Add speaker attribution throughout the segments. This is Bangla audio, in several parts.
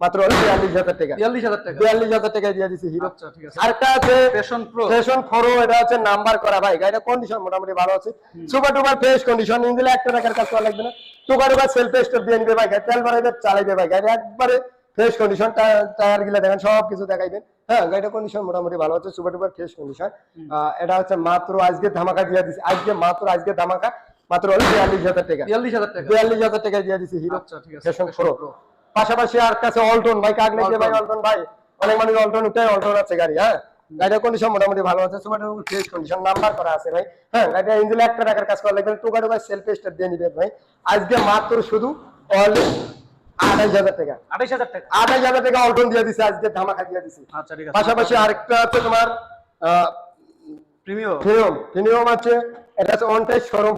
Speaker 1: মাত্র বিয়াল্লিশ হাজার টাকা।
Speaker 2: বিয়াল্লিশ হাজার টাকা।
Speaker 1: বিয়াল্লিশ হাজার টাকা দিয়ে হিরো।
Speaker 2: আচ্ছা ঠিক আছে।
Speaker 1: আরেকটা আছে
Speaker 2: ফ্যাশন প্রো
Speaker 1: স্টেশন ফোরো এটা হচ্ছে নাম্বার করা ভাই। গাড়িটা কন্ডিশন মোটামুটি ভালো আছে। সুপার টুপার ফ্রেশ কন্ডিশন ইঞ্জিনে একটা টাকার কাজ করা লাগবে না। টুকার টুকার সেলফ স্টার দিয়ে নিবে ভাই। তেল ভরাইবে চালাইবে ভাই। গাড়ি একবারে ফ্রেশ কন্ডিশন টায়ারগুলা দেখেন সব কিছু দেখাইবেন। হ্যাঁ গাড়িটা কন্ডিশন মোটামুটি ভালো আছে। সুপার টুপার ফ্রেশ কন্ডিশন এটা হচ্ছে মাত্র আজকে ধামাকা দিয়ে দিছি। আজকে মাত্র আজকে ধামাকা। মাত্র বিয়াল্লিশ হাজার টাকা।
Speaker 2: বিয়াল্লিশ হাজার টাকা।
Speaker 1: বিয়াল্লিশ হাজার টাকা দিয়ে দিছি হিরো।
Speaker 2: আচ্ছা ঠিক আছে।
Speaker 1: ফ্যাশন প্রো পাশাপাশি আর কাছে অল্টন ভাই কাক লাগবে ভাই অল্টন ভাই অনেক মানুষ অল্টন উঠে অল্টন আছে গাড়ি হ্যাঁ? গাড়ির কন্ডিশন মোটামুটি ভালো আছে সুপার ফ্রেশ কন্ডিশন নাম্বার করা আছে ভাই হ্যাঁ? গাড়িটা ইঞ্জিন একটা টাকার কাজ করা লাগবে টুকা টুকা সেলফ স্টার দিয়ে নিবে ভাই। আজকে মাত্র শুধু অনলি আঠাইশ হাজার টাকা।
Speaker 2: আঠাইশ হাজার টাকা।
Speaker 1: আঠাইশ হাজার টাকা অল্টন দিয়ে দিছে আজকে ধামাকা দিয়ে দিছি।
Speaker 2: আচ্ছা ঠিক আছে।
Speaker 1: পাশাপাশি আরেকটা আছে তোমার
Speaker 2: প্রিমিও
Speaker 1: ফিনিয়ম ফিনিয়ম আছে এটা হচ্ছে শোরুম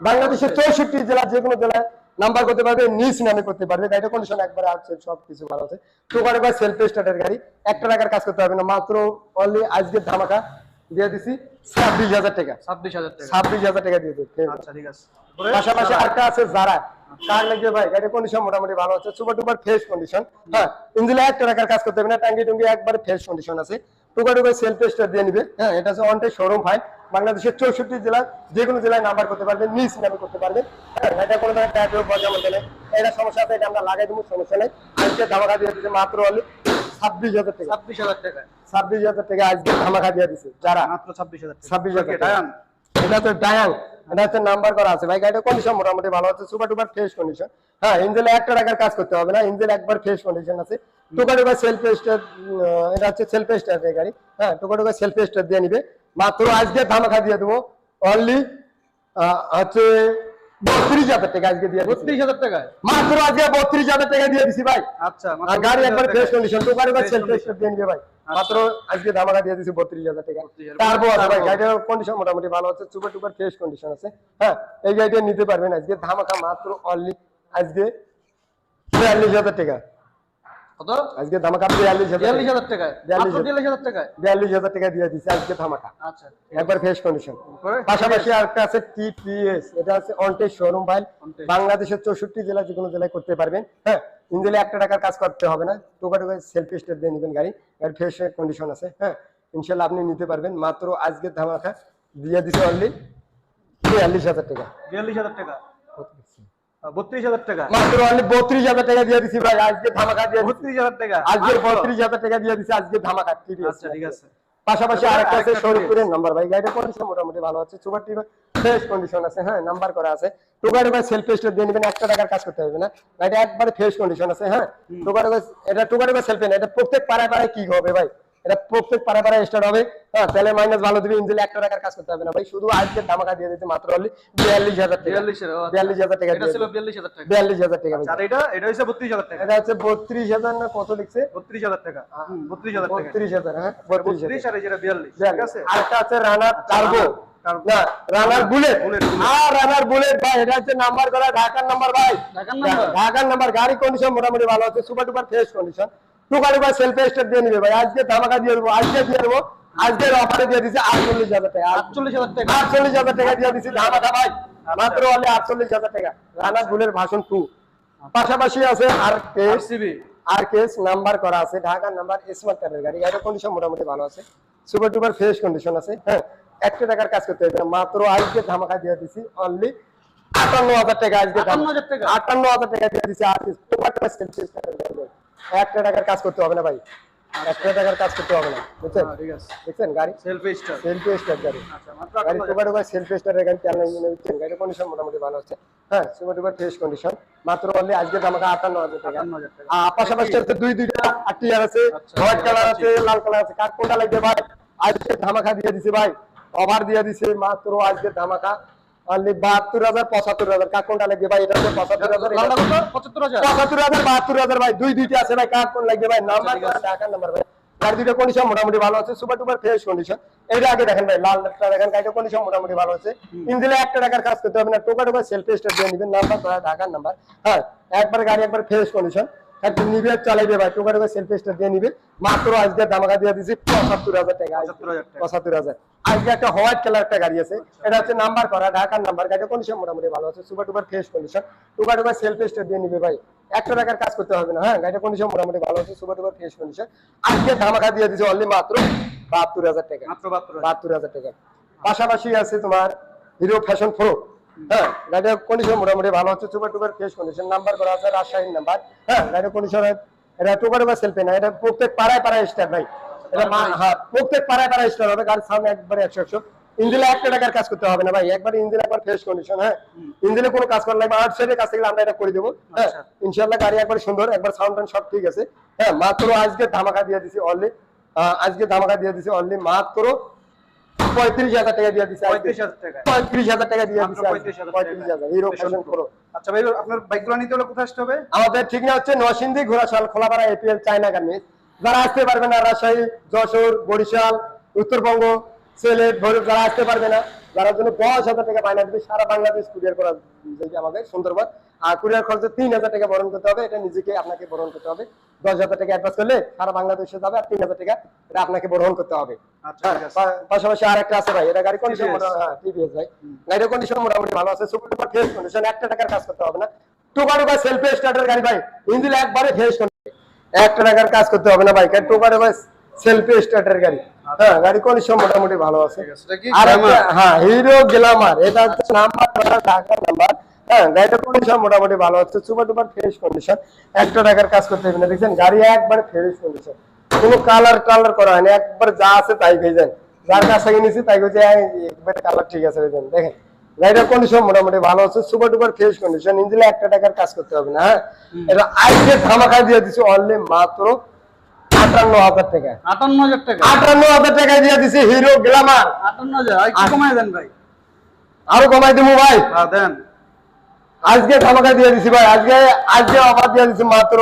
Speaker 1: বাংলাদেশের চৌষট্টি জেলা যে কোনো জেলায় নাম্বার করতে পারবে নিজ নামে করতে পারবে। গাড়িটা কন্ডিশন একবারে আছে সব কিছু ভালো আছে। টোকারে বা সেলফ স্টার্টের গাড়ি। একটা টাকার কাজ করতে হবে না মাত্র অনলি আজকে ধামাকা দিয়ে দিছি ছাব্বিশ হাজার টাকা।
Speaker 2: ছাব্বিশ হাজার টাকা।
Speaker 1: ছাব্বিশ হাজার টাকা দিয়ে দিচ্ছি
Speaker 2: আচ্ছা ঠিক আছে।
Speaker 1: পাশাপাশি আরেকটা আছে যারা কার লাগবে ভাই গাড়ির কন্ডিশন মোটামুটি ভালো আছে সুপার টুপার ফ্রেশ কন্ডিশন হ্যাঁ? ইঞ্জিনে একটা টাকার কাজ করতে হবে না টাঙ্গি টুঙ্গি একবারে ফ্রেশ কন্ডিশন আছে। টুকা টুকা সেলফ স্টার দিয়ে নিবে হ্যাঁ? এটা হচ্ছে অনটে শোরুম ফাইল বাংলাদেশের চৌষট্টি জেলা যে কোনো জেলায় নাম্বার করতে পারবে নিজ নামে করতে পারবে হ্যাঁ এটা কোনো ধরনের ট্যাপ বজা মধ্যে নেই। এটা সমস্যা আছে এটা আমরা লাগাই দেবো সমস্যা নেই। আজকে ধামাকা দিয়ে দিচ্ছে মাত্র হলে ছাব্বিশ হাজার টাকা।
Speaker 2: ছাব্বিশ হাজার টাকা।
Speaker 1: ছাব্বিশ হাজার টাকা আজকে ধামাকা দিয়ে দিচ্ছে যারা?
Speaker 2: মাত্র ছাব্বিশ হাজার
Speaker 1: ছাব্বিশ হাজার। এটা তো ডায়াং এটা হচ্ছে নাম্বার করা আছে। ভাই গাড়িটা কন্ডিশন মোটামুটি ভালো আছে? সুপার টুপার ফ্রেশ কন্ডিশন হ্যাঁ ইঞ্জিনে একটা টাকার কাজ করতে হবে না। ইঞ্জিন একবার ফ্রেশ কন্ডিশন আছে। টুকা টুকা সেলফ স্টার এটা হচ্ছে সেলফ স্টার গাড়ি। হ্যাঁ টুকা টুকা সেলফ স্টার দিয়ে নিবে। মাত্র আজকে ধামাখা দিয়ে দেবো। অনলি হচ্ছে বত্রিশ হাজার টাকা আজকে দিয়ে
Speaker 2: বত্রিশ হাজার টাকায়?
Speaker 1: মাত্র আজকে বত্রিশ হাজার টাকা দিয়ে দিছি ভাই।
Speaker 2: আচ্ছা
Speaker 1: আর গাড়ি একবার ফ্রেশ কন্ডিশন টুকা। টুকা সেলফ
Speaker 2: condition।
Speaker 1: দিয়ে ভাই। মাত্র আজকে ধামাকা দিয়ে দিছি বত্রিশ হাজার টাকা। তারপর ভাই গাড়িটার কন্ডিশন মোটামুটি ভালো আছে সুপার টুপার ফ্রেশ কন্ডিশন আছে। হ্যাঁ এই গাড়িটা নিতে পারবেন আজকে। ধামাকা মাত্র অনলি আজকে বিয়াল্লিশ হাজার টাকা।
Speaker 2: কত?
Speaker 1: আজকে ধামাকা বিয়াল্লিশ
Speaker 2: বিয়াল্লিশ হাজার টাকায়।
Speaker 1: বিয়াল্লিশ
Speaker 2: হাজার টাকায়?
Speaker 1: বিয়াল্লিশ হাজার টাকা দিয়ে দিচ্ছে আজকে ধামাকা।
Speaker 2: আচ্ছা
Speaker 1: একবার ফ্রেশ কন্ডিশন পাশাপাশি আরেকটা আছে টিপিএস এটা আছে অনটেজ শোরুম ফাইল বাংলাদেশের চৌষট্টি জেলা যে কোনো জেলায় করতে পারবেন। হ্যাঁ ইঞ্জিনে একটা টাকার কাজ করতে হবে না। টোকা টোকা সেলফি স্টার দিয়ে নেবেন গাড়ি। গাড়ি ফ্রেশ কন্ডিশন আছে। হ্যাঁ ইনশাল্লাহ আপনি নিতে পারবেন। মাত্র আজকে ধামাকা দিয়ে দিছে অনলি বিয়াল্লিশ হাজার টাকা।
Speaker 2: বিয়াল্লিশ হাজার টাকা। বত্রিশ হাজার টাকা।
Speaker 1: মাত্র অনলি বত্রিশ হাজার টাকা দিয়ে দিছি ভাই আজকে ধামাকা দিয়ে
Speaker 2: বত্রিশ হাজার টাকা।
Speaker 1: আজকে বত্রিশ হাজার টাকা দিয়ে দিছি আজকে ধামাকা
Speaker 2: আচ্ছা ঠিক আছে।
Speaker 1: পাশাপাশি আরেকটা আছে
Speaker 2: আরেকটা
Speaker 1: নাম্বার ভাই গাড়িটা কন্ডিশন মোটামুটি ভালো আছে সুপার ফ্রেশ কন্ডিশন আছে হ্যাঁ নাম্বার করা আছে। সেলফ দিয়ে নেবেন একটা টাকার কাজ করতে হবে না। গাড়িটা একবারে ফ্রেশ কন্ডিশন আছে হ্যাঁ। এটা সেলফ এটা প্রত্যেক পাড়ায় পাড়ায় কি হবে ভাই? এটা প্রত্যেক পাড়ায় পাড়ায় স্টার্ট হবে। হ্যাঁ তাহলে মাইনাস ভালো দিবে ইঞ্জিনে একটা টাকার কাজ করতে হবে না। ভাই শুধু আজকে ধামাকা দিয়ে দিতে মাত্র অনলি বিয়াল্লিশ হাজার টাকা।
Speaker 2: আচ্ছা।
Speaker 1: বিয়াল্লিশ হাজার টাকা
Speaker 2: এটা ছিল। বিয়াল্লিশ হাজার টাকা।
Speaker 1: বিয়াল্লিশ হাজার টাকা।
Speaker 2: আর এটা এটা হচ্ছে বত্রিশ হাজার টাকা।
Speaker 1: এটা হচ্ছে বত্রিশ হাজার না কত লিখছে?
Speaker 2: বত্রিশ হাজার টাকা। হুম, বত্রিশ হাজার টাকা।
Speaker 1: বত্রিশ হাজার হ্যাঁ? বত্রিশ
Speaker 2: আর এই যেটা বিয়াল্লিশ। ঠিক আছে?
Speaker 1: আরেকটা আছে runner turbo runner bullet.
Speaker 2: Bullet, bullet।
Speaker 1: আর রানার বুলেট ভাই এটা হচ্ছে নাম্বার করা ঢাকার নাম্বার ভাই।
Speaker 2: ঢাকার
Speaker 1: ঢাকার নাম্বার গাড়ি কন্ডিশন মোটামুটি ভালো আছে সুপার টুপার ফ্রেশ কন্ডিশন টুকা টুকা সেলফ স্টার দিয়ে নিবে ভাই। আজকে ধামাকা দিয়ে দেবো আজকে দিয়ে দেবো। আজকের অফারে দিয়ে দিচ্ছে আটচল্লিশ হাজার টাকা।
Speaker 2: আটচল্লিশ হাজার টাকা।
Speaker 1: আটচল্লিশ হাজার টাকা দিয়ে দিচ্ছি ধামাকা ভাই। মাত্র অনলি আটচল্লিশ হাজার টাকা। রানার বুলের ভাষণ টু পাশাপাশি আছে আর কেস। আর কেস নাম্বার করা আছে। ঢাকার নাম্বার স্মার্ট কার্ডের গাড়ি। গাড়ির কন্ডিশন মোটামুটি ভালো আছে। সুপার টুপার ফ্রেশ কন্ডিশন আছে। হ্যাঁ একটা টাকার কাজ করতে হবে। মাত্র আজকে ধামাকা দিয়ে দিছি অনলি আটান্ন হাজার টাকা। আজকে ধামাকা।
Speaker 2: 58,000 টাকা?
Speaker 1: আটান্ন হাজার টাকা দিয়ে দিছি আর সেলফ একটা টাকার কাজ করতে হবে না ভাই। একটা টাকার কাজ করতে হবে না বুঝছেন?
Speaker 2: হ্যাঁ,
Speaker 1: দেখছেন গাড়ি?
Speaker 2: সেলফ স্টার
Speaker 1: সেলফ স্টার গাড়ি।
Speaker 2: আচ্ছা
Speaker 1: গাড়ি সেলফ স্টারের গাড়ি গাড়ির কন্ডিশন মোটামুটি ভালো আছে। হ্যাঁ সুপার ফ্রেশ কন্ডিশন মাত্র অনলি আজকে আমাকে আটান্ন হাজার টাকা। আর পাশাপাশি আছে দুই দুইটা আটিয়ার আছে
Speaker 2: আচ্ছা,
Speaker 1: হোয়াইট কালার
Speaker 2: আচ্ছা।
Speaker 1: আছে লাল কালার আছে। কার কোনটা লাগবে ভাই? আজকে ধামাকা দিয়ে দিছে ভাই। ওভার দিয়ে দিছে মাত্র আজকে ধামাকা। অনলি বাহাত্তর হাজার পঁচাত্তর হাজার। কার কোনটা লাগবে ভাই? এটা হচ্ছে পঁচাত্তর হাজার
Speaker 2: লালটা কত? পঁচাত্তর হাজার?
Speaker 1: পঁচাত্তর হাজার বাহাত্তর হাজার ভাই। দুই দুইটা আছে ভাই কার কোন লাগবে ভাই? নাম্বার। টাকার নাম্বার ভাই। গাড়ি দুইটা কন্ডিশন মোটামুটি ভালো আছে সুপার টুপার ফ্রেশ কন্ডিশন এইটা আগে দেখেন ভাই লাল দেখেন গাড়িটা কন্ডিশন মোটামুটি ভালো আছে। ইঞ্জিনে একটা টাকার কাজ করতে হবে না টোকা টোকা সেলফ দিয়ে নেবেন নাম্বার করা ঢাকার নাম্বার হ্যাঁ একবার গাড়ি একবার ফ্রেশ কন্ডিশন একটু নিবে চালাইবে ভাই। টোকা টোকা সেলফ স্টার্ট দিয়ে নিবে। মাত্র আজকে দামাকা দিয়ে দিছি পঁচাত্তর হাজার টাকা। পঁচাত্তর হাজার আজকে একটা হোয়াইট কালার একটা গাড়ি আছে। এটা হচ্ছে নাম্বার করা ঢাকার নাম্বার গাড়িটা কন্ডিশন মোটামুটি ভালো আছে। সুপার টুপার ফ্রেশ কন্ডিশন টুকা টুকা সেলফ স্টার্ট দিয়ে নিবে ভাই। একশো টাকার কাজ করতে হবে না হ্যাঁ? গাড়িটা কন্ডিশন মোটামুটি ভালো আছে সুপার টুপার ফ্রেশ কন্ডিশন আজকে ধামাকা দিয়ে দিছে অনলি মাত্র বাহাত্তর হাজার টাকা।
Speaker 2: মাত্র। বাহাত্তর হাজার।
Speaker 1: টাকা। পাশাপাশি আছে তোমার হিরো ফ্যাশন প্রো হ্যাঁ গাড়ির কন্ডিশন মোটামুটি ভালো হচ্ছে super duper fresh condition number করা আছে রাজশাহীর নাম্বার হ্যাঁ গাড়ির কন্ডিশন এটা টুকা টুকা সেলফি না এটা প্রত্যেক পাড়ায় পাড়ায় স্টার ভাই। এটা হ্যাঁ প্রত্যেক পাড়ায় পাড়ায় স্টার হবে গাড়ির সামনে একবারে একশো একশো। ইঞ্জিনে একটা টাকার কাজ করতে হবে না ভাই একবার ইঞ্জিন একবার ফ্রেশ কন্ডিশন হ্যাঁ। ইঞ্জিনে কোনো কাজ করা লাগবে আট সাইডের কাছ থেকে আমরা এটা করে দেবো। হ্যাঁ
Speaker 2: আচ্ছা।
Speaker 1: ইনশাল্লাহ গাড়ি একবার সুন্দর একবার সাউন্ড টাউন সব ঠিক আছে। হ্যাঁ মাত্র আজকে ধামাকা দিয়ে দিছি অনলি আজকে ধামাকা দিয়ে দিছি অনলি মাত্র পঁয়ত্রিশ হাজার টাকা দিয়ে দিচ্ছে
Speaker 2: পঁয়ত্রিশ হাজার টাকা।
Speaker 1: পঁয়ত্রিশ হাজার টাকা দিয়ে।
Speaker 2: 35,000
Speaker 1: পঁয়ত্রিশ হাজার
Speaker 2: আচ্ছা ভাই আপনার বাইকগুলো নিতে হলে কোথায় আসতে হবে?
Speaker 1: আমাদের ঠিক না হচ্ছে Narsingdi Ghorashal Kholapara APL China garments. যারা আসতে পারবে না রাজশাহী যশোর বরিশাল উত্তরবঙ্গ সিলেট ভৈরব যারা আসতে পারবে না যারা জন্য দশ হাজার টাকা ফাইনাল দিবে সারা বাংলাদেশ কুরিয়ার করা আমাদের সুন্দরবন। আর কুরিয়ার খরচে তিন হাজার টাকা বরণ করতে হবে এটা নিজেকে আপনাকে বরণ করতে হবে। দশ হাজার টাকা অ্যাডভান্স করলে সারা বাংলাদেশে যাবে আর তিন হাজার টাকা এটা আপনাকে বরণ করতে হবে।
Speaker 2: আচ্ছা
Speaker 1: হ্যাঁ, পাশাপাশি আর একটা আছে ভাই এটা গাড়ি কন্ডিশন হ্যাঁ টিভিএস ভাই। গাড়ির কন্ডিশন মোটামুটি ভালো আছে সুপার ফ্রেশ কন্ডিশন একটা টাকার কাজ করতে হবে না। টুকা টুকা সেলফ স্টার্টার গাড়ি ভাই ইঞ্জিন একবারে ফ্রেশ কন্ডিশন একটা টাকার কাজ করতে হবে না ভাই টুকা টুকা সেলফ স্টার্টার গাড়ি। হ্যাঁ গাড়ি কন্ডিশন মোটামুটি ভালো আছে। আর হ্যাঁ হিরো গ্লামার এটা হচ্ছে নাম্বার নাম্বার হ্যাঁ কন্ডিশন মোটামুটি ভালো আছে সুপার টুপার ফ্রেশ কন্ডিশন একটা টাকার কাজ করতে হবে না দেখছেন? গাড়ি একবারে ফ্রেশ কন্ডিশন কোনো কালার টালার করা হয়নি একবার যা আছে তাই ভেজেন যার কাছ থেকে নিয়েছি তাই একবার কালার ঠিক আছে ভেজেন দেখেন গাড়িটার কন্ডিশন মোটামুটি ভালো আছে সুপার টুপার ফ্রেশ কন্ডিশন ইঞ্জিনে একটা টাকার কাজ করতে হবে না হ্যাঁ? এটা আজকে ধামাকা দিয়ে দিচ্ছি অনলি মাত্র আটান্ন হাজার টাকা।
Speaker 2: আটান্ন হাজার টাকা।
Speaker 1: আটান্ন হাজার টাকা দিয়ে দিছি হিরো গ্লামার
Speaker 2: আটান্ন হাজার। আর দেন ভাই।
Speaker 1: আরও কমাই দেবো ভাই।
Speaker 2: হ্যাঁ দেন।
Speaker 1: আজকে ধামাকা দিয়ে দিছি ভাই। আজকে আজকে অফার দিয়ে দিছি মাত্র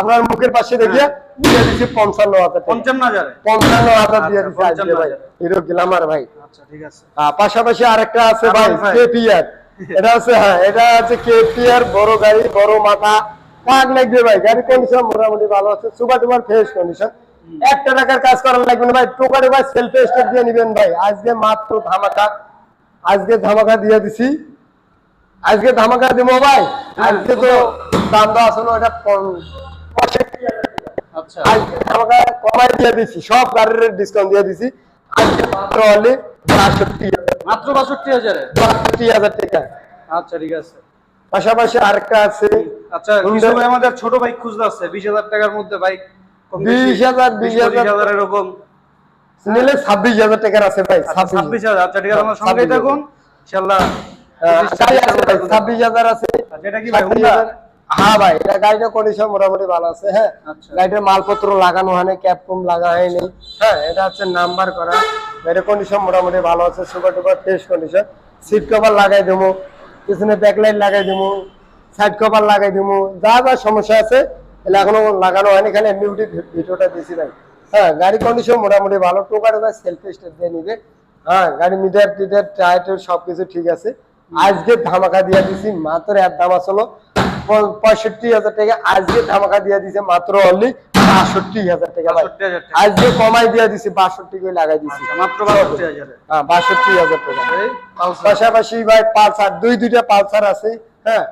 Speaker 1: আপনার মুখের পাশে দেখিয়ে দিয়ে দিছি পঞ্চান্ন হাজার
Speaker 2: পঞ্চান্ন হাজারে।
Speaker 1: পঞ্চান্ন হাজার দিয়ে
Speaker 2: আচ্ছা,
Speaker 1: দিছি আজকে ভাই। হিরো গ্লামার ভাই।
Speaker 2: আচ্ছা ঠিক আছে।
Speaker 1: পাশাপাশি আরেকটা আছে ভাই
Speaker 2: আবার ভাই।
Speaker 1: কেপিআর এটা আছে হ্যাঁ এটা আছে কেপিআর বড় গাড়ি বড় মাথা। কাক লাগবে ভাই গাড়ি কন্ডিশন মোটামুটি ভালো আছে সুপার টুপার ফ্রেশ কন্ডিশন একটা টাকার কাজ করার লাগবে না ভাই টোকারে ভাই সেলফ স্টেপ দিয়ে নিবেন ভাই। আজকে মাত্র ধামাকা আজকে ধামাকা দিয়ে দিছি। আজকে ধামাকা দিব ভাই। আজকে তো দাম দেওয়া আসলে ওটা
Speaker 2: আচ্ছা।
Speaker 1: আজকে কমাই দিয়ে দিছি সব গাড়ির ডিসকাউন্ট দিয়ে দিছি। আজকে মাত্র অনলি বাষট্টি
Speaker 2: মাত্র বাষট্টি হাজারে?
Speaker 1: বাষট্টি হাজার টাকা।
Speaker 2: আচ্ছা ঠিক আছে।
Speaker 1: পাশাপাশি আরেকটা আছে
Speaker 2: আচ্ছা ভাই আমাদের ছোট বাইক খুঁজতে আছে বিশ হাজার টাকার মধ্যে বাইক
Speaker 1: বিশ। হাজার বিশ হাজার।
Speaker 2: এরকম
Speaker 1: নিলে ছাব্বিশ হাজার টাকার আছে ভাই ছাব্বিশ
Speaker 2: ছাব্বিশ হাজার। আচ্ছা ঠিক আছে আমার সঙ্গেই থাকুন। ইনশাল্লাহ
Speaker 1: ছাব্বিশ হাজার আছে
Speaker 2: আচ্ছা, কি ভাই,
Speaker 1: হ্যাঁ ভাই এটা গাড়িটা কন্ডিশন মোটামুটি ভালো আছে হ্যাঁ।
Speaker 2: আচ্ছা।
Speaker 1: গাড়িটার মালপত্র লাগানো হয়নি ক্যাপ কুম লাগা হয়নি। হ্যাঁ এটা হচ্ছে নাম্বার করা। গাড়ির কন্ডিশন মোটামুটি ভালো আছে super duper fresh condition seat cover লাগাই দেবো পিছনে ব্যাকলাইট লাগাই দেবো। সাইড কভার লাগাই দেবো যা যা সমস্যা আছে এগুলো এখনও লাগানো হয়নি খালি এমনি উঠে ভিডিওটা দিয়েছি ভাই। হ্যাঁ গাড়ি কন্ডিশন মোটামুটি ভালো। টোকা টোকা সেলফি স্টেট দিয়ে নিবে। হ্যাঁ গাড়ি মিটার টিটার টায়ার টুয়ার সবকিছু ঠিক আছে। আজকে ধামাকা দিয়ে দিছি মাত্র এর দাম আসলো। পঁয়ষট্টি হাজার টাকা। আজকে ধামাকা দিয়ে দিছে মাত্র অনলি বাষট্টি হাজার টাকা ভাই।
Speaker 2: 62,000
Speaker 1: আজকে কমাই দিয়ে দিছি বাষট্টি করে লাগাই দিছি।
Speaker 2: আচ্ছা, মাত্র
Speaker 1: হ্যাঁ বাষট্টি হাজার টাকা। পাশাপাশি ভাই পালসার দুই দুইটা পালসার আছে। হ্যাঁ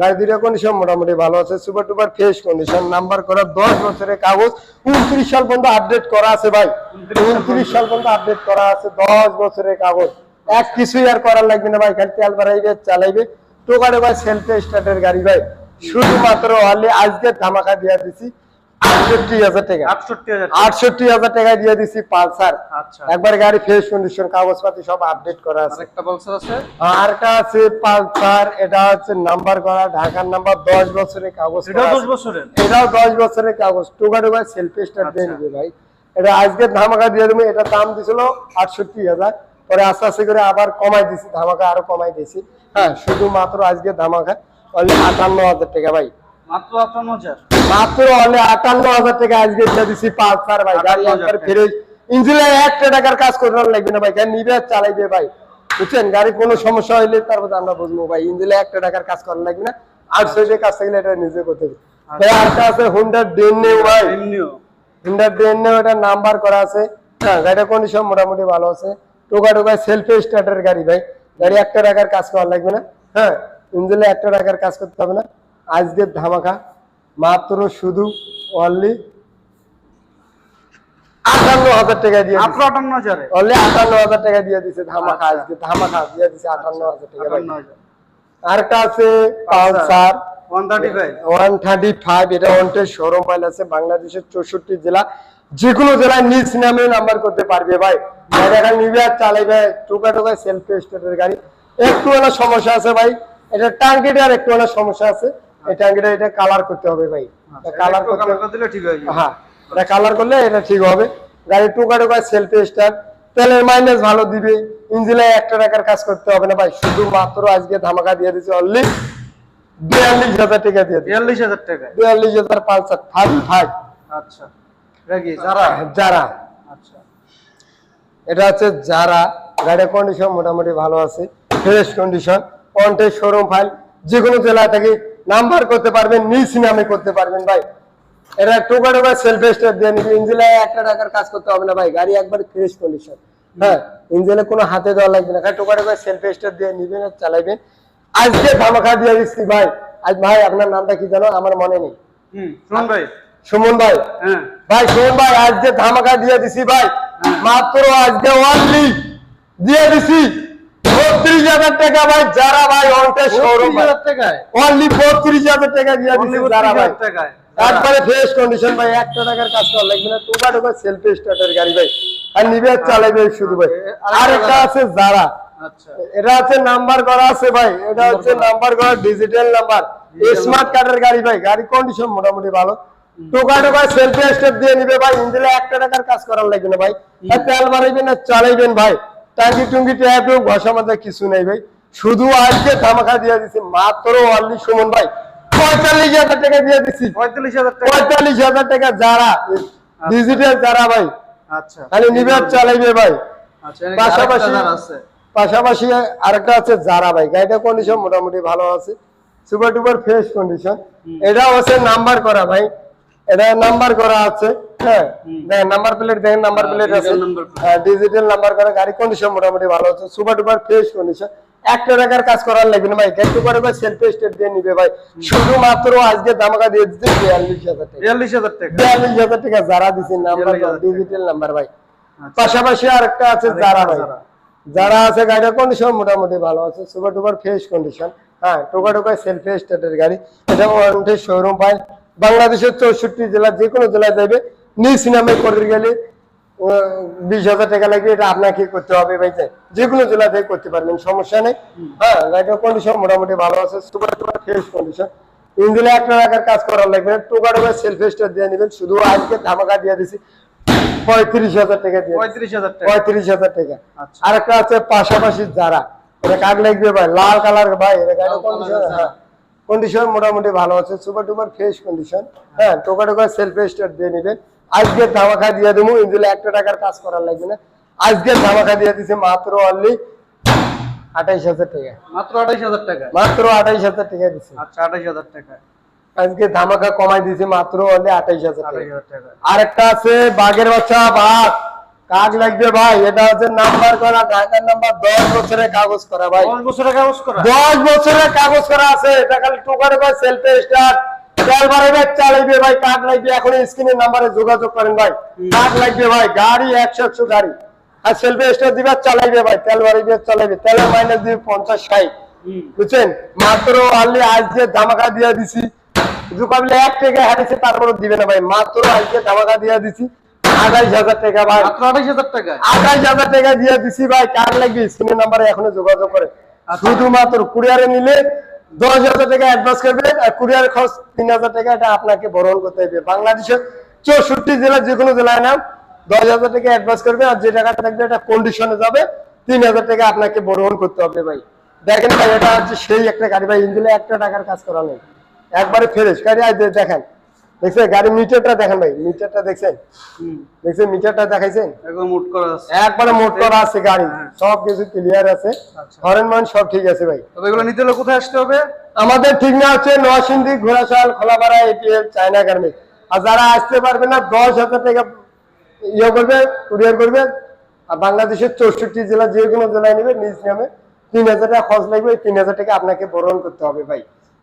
Speaker 1: গাড়ি দুইটা কন্ডিশন মোটামুটি ভালো আছে super duper fresh condition number করা দশ বছরের কাগজ উনত্রিশ সাল পর্যন্ত আপডেট করা আছে ভাই। উনত্রিশ সাল পর্যন্ত। আপডেট করা আছে দশ বছরের কাগজ। এক কিছুই আর করার লাগবে না ভাই খালি তেল বাড়াইবে চালাইবে। টোকারে ভাই সেলফে স্টার্টের গাড়ি ভাই। শুধুমাত্র হলে আজকে ধামাকা দিয়ে দিছি। আটষট্টি হাজার টাকা।
Speaker 2: আটষট্টি হাজার
Speaker 1: আটষট্টি দিয়ে দিছি পালসার।
Speaker 2: আচ্ছা।
Speaker 1: একবার গাড়ি ফ্রেশ কন্ডিশন কাগজপাতি সব আপডেট করা আছে।
Speaker 2: আরেকটা পালসার আছে?
Speaker 1: আরটা আছে পালসার এটা হচ্ছে নাম্বার করা ঢাকার নাম্বার দশ বছরের কাগজ
Speaker 2: এটা দশ বছরের?
Speaker 1: এটাও দশ বছরের কাগজ। টুকা টুকা সেলফি স্টার দিয়ে
Speaker 2: আচ্ছা।
Speaker 1: নিবে ভাই। এটা আজকে ধামাকা দিয়ে দেবে এটা দাম দিছিল আটষট্টি হাজার। পরে আস্তে আস্তে করে আবার কমাই দিছি ধামাকা আরও কমাই দিয়েছি হ্যাঁ শুধুমাত্র আজকে ধামাকা। আটান্ন হাজার টাকা ভাই।
Speaker 2: মাত্র
Speaker 1: টাকা আজকে দিয়ে দিছি পালসার ভাই। গাড়ি একবার ইঞ্জিনে টাকার কাজ লাগবে না ভাই। গাড়ি নিবে চালাইবে ভাই। বুঝছেন? গাড়ি কোনো সমস্যা হইলে তারপর আমরা বুঝব ভাই। ইঞ্জিনে টাকার কাজ করার লাগবে না। আর সেটা কাজ থাকলে এটা নিজে করতে হবে। ভাই আরেকটা আছে হুন্ডা ভাই। হুন্ডা নাম্বার করা আছে। হ্যাঁ কন্ডিশন মোটামুটি ভালো আছে। টোকা টোকা সেলফি স্টার্টের গাড়ি ভাই। গাড়ি একটা টাকার কাজ করা লাগবে না। হ্যাঁ ইঞ্জিনে একটা টাকার কাজ করতে হবে না। আজকের ধামাকা মাত্র শুধু অনলি আটান্ন হাজার টাকা দিয়ে
Speaker 2: মাত্র আটান্ন হাজারে
Speaker 1: অনলি আটান্ন হাজার টাকা দিয়ে দিছে ধামাকা
Speaker 2: আচ্ছা।
Speaker 1: আজকে। ধামাকা দিয়ে দিছে আটান্ন হাজার টাকা আরেকটা আছে Pulsar.
Speaker 2: One thirty five.
Speaker 1: One thirty five এটা ওয়ান্টেড শোরুম ফাইল আছে বাংলাদেশের চৌষট্টি জেলা। যে কোনো জেলায় নিজ নামে নাম্বার করতে পারবে ভাই। নিবে আর চালাইবে। টোকা টোকায় সেলফ স্টার্টের গাড়ি। একটু সমস্যা আছে ভাই। এটা টাঙ্কিটার একটু সমস্যা আছে। এই টাঙ্কিটা এটা কালার করতে হবে ভাই। কালার করতে
Speaker 2: কালার ঠিক হয়ে
Speaker 1: হ্যাঁ এটা কালার করলে এটা ঠিক হবে। গাড়ি টোকা সেলফ স্টার্ট তেলের মাইলেজ ভালো দিবে। ইঞ্জিনে একটা টাকার কাজ করতে হবে না ভাই। শুধু মাত্র আজকে ধামাকা দিয়ে দিচ্ছে অনলি বিয়াল্লিশ হাজার টাকা দিয়ে
Speaker 2: বিয়াল্লিশ হাজার টাকায়
Speaker 1: বিয়াল্লিশ হাজার ফাইভ ফাইভ
Speaker 2: আচ্ছা। যারা?
Speaker 1: যারা।
Speaker 2: আচ্ছা।
Speaker 1: এটা হচ্ছে যারা। গাড়ির কন্ডিশন মোটামুটি ভালো আছে। Fresh condition contest showroom file যে কোনো জেলা থেকে নাম্বার করতে পারবেন নিজ নামে করতে পারবেন ভাই। এটা টোকা টোকা সেলফ স্টার দিয়ে নিবে। একটা টাকার কাজ করতে হবে না ভাই গাড়ি একবার ফ্রেশ কন্ডিশন হ্যাঁ ইঞ্জিনে কোনো হাতে দেওয়া লাগবে না। টোকা টোকা সেলফ স্টার দিয়ে নিবেন আর চালাইবেন। আজকে ধামাকা দিয়ে দিচ্ছি ভাই। আজ ভাই আপনার নামটা কি জানো? আমার মনে নেই।
Speaker 2: হুম শুনুন ভাই।
Speaker 1: সুমন ভাই।
Speaker 2: হ্যাঁ।
Speaker 1: ভাই সুমন ভাই আজকে ধামাকা দিয়ে দিছি ভাই। মাত্র আজকে অনলি দিয়ে দিছি। বত্রিশ হাজার টাকা ভাই যারা ভাই শোরুম
Speaker 2: টাকায়?
Speaker 1: অনলি বত্রিশ হাজার টাকা দিয়ে
Speaker 2: বত্রিশ
Speaker 1: যারা ভাই। একবারে ফ্রেশ কন্ডিশন ভাই একটা টাকার কাজ করা লাগবে না টোকা টোকা সেলফ স্টার্টের গাড়ি ভাই। আর নিবে চালাবে শুধু ভাই। আর একটা আছে যারা।
Speaker 2: আচ্ছা।
Speaker 1: এটা হচ্ছে নাম্বার করা আছে ভাই। এটা হচ্ছে নাম্বার করা ডিজিটাল নাম্বার স্মার্ট কার্ডের গাড়ি ভাই। গাড়ি কন্ডিশন মোটামুটি ভালো। টোকা টোকা সেলফি স্টেপ দিয়ে নিবে ভাই। ইঞ্জিনে একটা টাকার কাজ করার লাগবে না ভাই। তেল মারাইবেন না চালাইবেন ভাই। টাঙ্গি টুঙ্গি ট্যাপ ঘষা মাথা কিছু নেই ভাই। শুধু আজকে ধামাকা দিয়ে দিছি মাত্র অনলি সুমন ভাই। পঁয়তাল্লিশ হাজার টাকা দিয়ে দিছি।
Speaker 2: পঁয়তাল্লিশ হাজার টাকা।
Speaker 1: পঁয়তাল্লিশ হাজার টাকা যারা ডিজিটাল যারা ভাই
Speaker 2: আচ্ছা।
Speaker 1: খালি নিবে আর চালাইবে ভাই।
Speaker 2: আচ্ছা
Speaker 1: পাশাপাশি
Speaker 2: আরেকটা আছে।
Speaker 1: পাশাপাশি আরেকটা আছে যারা ভাই। গাড়িটা কন্ডিশন মোটামুটি ভালো আছে। সুপার টুপার ফ্রেশ কন্ডিশন এটাও আছে নাম্বার করা ভাই। এটা নাম্বার করা আছে হ্যাঁ? নাম্বার প্লেট দেখেন নাম্বার
Speaker 2: হ্যাঁ,
Speaker 1: প্লেট আছে। হ্যাঁ ডিজিটাল নাম্বার করা গাড়ি কন্ডিশন মোটামুটি ভালো আছে সুপার টুপার ফ্রেশ কন্ডিশন একটা টাকার কাজ করার লাগবে না ভাই একটু করে ভাই সেলফি স্টেট দিয়ে নিবে ভাই। শুধুমাত্র আজকে দামাকা দিয়ে দিচ্ছে বিয়াল্লিশ হাজার টাকা।
Speaker 2: বিয়াল্লিশ হাজার টাকা।
Speaker 1: বিয়াল্লিশ হাজার টাকা যারা দিচ্ছে নাম্বার ডিজিটাল নাম্বার ভাই।
Speaker 2: আচ্ছা।
Speaker 1: পাশাপাশি আরেকটা আছে যারা ভাই।
Speaker 2: যারা।
Speaker 1: আছে গাড়ির কন্ডিশন মোটামুটি ভালো আছে সুপার টুপার ফ্রেশ কন্ডিশন হ্যাঁ টোকা টোকায় সেলফি স্টেটের গাড়ি। এটা ওয়ারেন্টি শোরুম পাই বাংলাদেশের চৌষট্টি জেলা যে কোনো জেলায় যাবে নিজ নামে করতে গেলে বিশ হাজার টাকা লাগবে এটা আপনাকে করতে হবে ভাই যে কোনো জেলা থেকে করতে পারবেন সমস্যা নেই। হ্যাঁ গাড়িটার কন্ডিশন মোটামুটি ভালো আছে সুপার টুপার ফ্রেশ কন্ডিশন ইঞ্জিনে একটা টাকার কাজ করার লাগবে না টোকা টোকায় সেলফি স্টেট দিয়ে নেবেন শুধু আজকে ধামাকা দিয়ে দিছি পঁয়ত্রিশ হাজার টাকা দিয়ে
Speaker 2: পঁয়ত্রিশ হাজার টাকা।
Speaker 1: পঁয়ত্রিশ হাজার টাকা।
Speaker 2: আচ্ছা।
Speaker 1: আরেকটা আছে পাশাপাশি যারা এটা কাক লাগবে ভাই? লাল কালার ভাই এটা গাড়ির কন্ডিশন হ্যাঁ। কন্ডিশন মোটামুটি ভালো আছে সুপার টুপার ফ্রেশ কন্ডিশন হ্যাঁ টোকা টোকা সেলফ স্টার্ট দিয়ে নেবেন। আজকে ধামাকা দিয়ে দেবো ইঞ্জিনে একটা টাকার কাজ করার লাগবে না। আজকে ধামাকা দিয়ে দিছে মাত্র অনলি আঠাইশ হাজার টাকা।
Speaker 2: মাত্র আঠাইশ হাজার টাকা?
Speaker 1: মাত্র আঠাইশ হাজার টাকা দিছে।
Speaker 2: আচ্ছা আঠাইশ হাজার টাকা।
Speaker 1: আজকে ধামাকা কমাই দিছে মাত্র অনলি আঠাইশ হাজার টাকা।
Speaker 2: টাকা।
Speaker 1: আরেকটা আছে বাঘের বাচ্চা বাঘ। কাক লাগবে ভাই এটা হচ্ছে নাম্বার করা ঢাকার নাম্বার দশ বছরের কাগজ করা ভাই।
Speaker 2: দশ বছরের কাগজ করা?
Speaker 1: দশ বছরের কাগজ করা আছে এটা খালি টোকার ভাই সেলফে স্টার্ট তেল বাড়াইবে চালাইবে ভাই কাক লাগবে এখন স্ক্রিনের নাম্বারে যোগাযোগ করেন ভাই। কাক লাগবে ভাই গাড়ি একশো একশো গাড়ি। আর সেলফে স্টার্ট দিবে চালাইবে ভাই তেল বাড়াইবে চালাইবে তেলের মাইনাস দিবে পঞ্চাশ ষাট। বুঝছেন? মাত্র আনলি আজকে ধামাকা দিয়ে দিছি। এক হারিয়েছে তারপরে দিবে না ভাই। মাত্র আজকে ধামাকা দিয়ে দিছি। আঠাইশ হাজার টাকা ভাই।
Speaker 2: আঠাইশ হাজার টাকা
Speaker 1: আঠাইশ হাজার টাকা দিয়ে দিছি ভাই কার লাগবে? স্ক্রিনের নাম্বারে এখনও যোগাযোগ করে। শুধুমাত্র কুরিয়ারে নিলে দশ হাজার টাকা অ্যাডভান্স করবে আর কুরিয়ার খরচ তিন হাজার টাকা এটা আপনাকে বরণ করতে হবে। বাংলাদেশের চৌষট্টি জেলা যে কোনো জেলায় নাম দশ হাজার টাকা অ্যাডভান্স করবে আর যে টাকাটা থাকবে এটা কন্ডিশনে যাবে তিন হাজার টাকা আপনাকে বরণ করতে হবে ভাই। দেখেন ভাই এটা হচ্ছে সেই একটা গাড়ি ভাই ইঞ্জিনে একটা টাকার কাজ করা নেই। একবারে ফ্রেশ গাড়ি দেখেন। দেখছেন গাড়ি মিটারটা দেখেন ভাই মিটারটা দেখছেন? দেখছেন মিটারটা দেখাইছেন?
Speaker 2: একদম মুট করা আছে।
Speaker 1: একবারে মোটর আছে গাড়ি সব কিছু ক্লিয়ার আছে।
Speaker 2: আচ্ছা।
Speaker 1: হরেন মান সব ঠিক আছে ভাই।
Speaker 2: তবে এগুলো নিতে হলে কোথায় আসতে হবে?
Speaker 1: আমাদের ঠিক না হচ্ছে Narsingdi Ghorashal Kholapara ATL China garment. আর যারা আসতে পারবে না দশ হাজার টাকা ইয়ে করবে কুরিয়ার করবে আর বাংলাদেশের চৌষট্টি জেলা যে কোনো জেলায় নেবে নিজ নামে তিন হাজার টাকা খরচ লাগবে তিন হাজার টাকা আপনাকে বরণ করতে হবে ভাই।